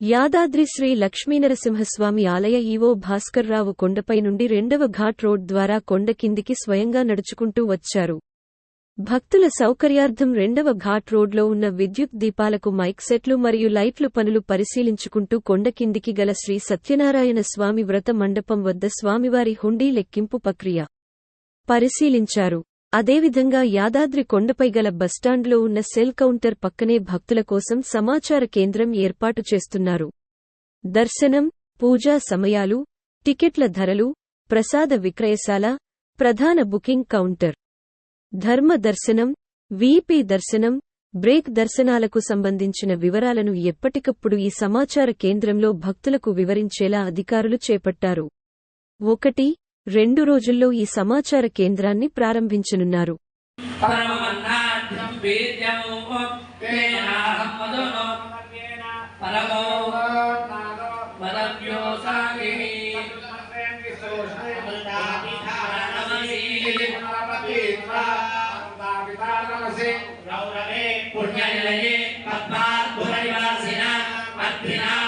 యాదాద్రి శ్రీ లక్ష్మీనరసింహస్వామి ఆలయ ఈవో భాస్కర్రావు కొండపై నుండి రెండవ ఘాట్ రోడ్ ద్వారా కొండ కిందికి స్వయంగా నడుచుకుంటూ వచ్చారు. భక్తుల సౌకర్యార్థం రెండవ ఘాట్ రోడ్లో ఉన్న విద్యుత్ దీపాలకు మైక్ సెట్లు మరియు లైట్లు పనులు పరిశీలించుకుంటూ కొండ కిందికి గల శ్రీ సత్యనారాయణ స్వామి వ్రత మండపం వద్ద స్వామివారి హుండీ లెక్కింపు ప్రక్రియ పరిశీలించారు. అదేవిధంగా యాదాద్రి కొండపై గల బస్టాండ్లో ఉన్న సెల్ కౌంటర్ పక్కనే భక్తుల కోసం సమాచార కేంద్రం ఏర్పాటు చేస్తున్నారు. దర్శనం పూజా సమయాలు టికెట్ల ధరలు ప్రసాద విక్రయశాల ప్రధాన బుకింగ్ కౌంటర్. ధర్మ దర్శనం వీపీ దర్శనం బ్రేక్ దర్శనాలకు సంబంధించిన వివరాలను ఎప్పటికప్పుడు ఈ సమాచార కేంద్రంలో భక్తులకు వివరించేలా అధికారులు చేపట్టారు. ఒకటి రెండు రోజుల్లో ఈ సమాచార కేంద్రాన్ని ప్రారంభించనున్నారు. పరమన్నాథ్యం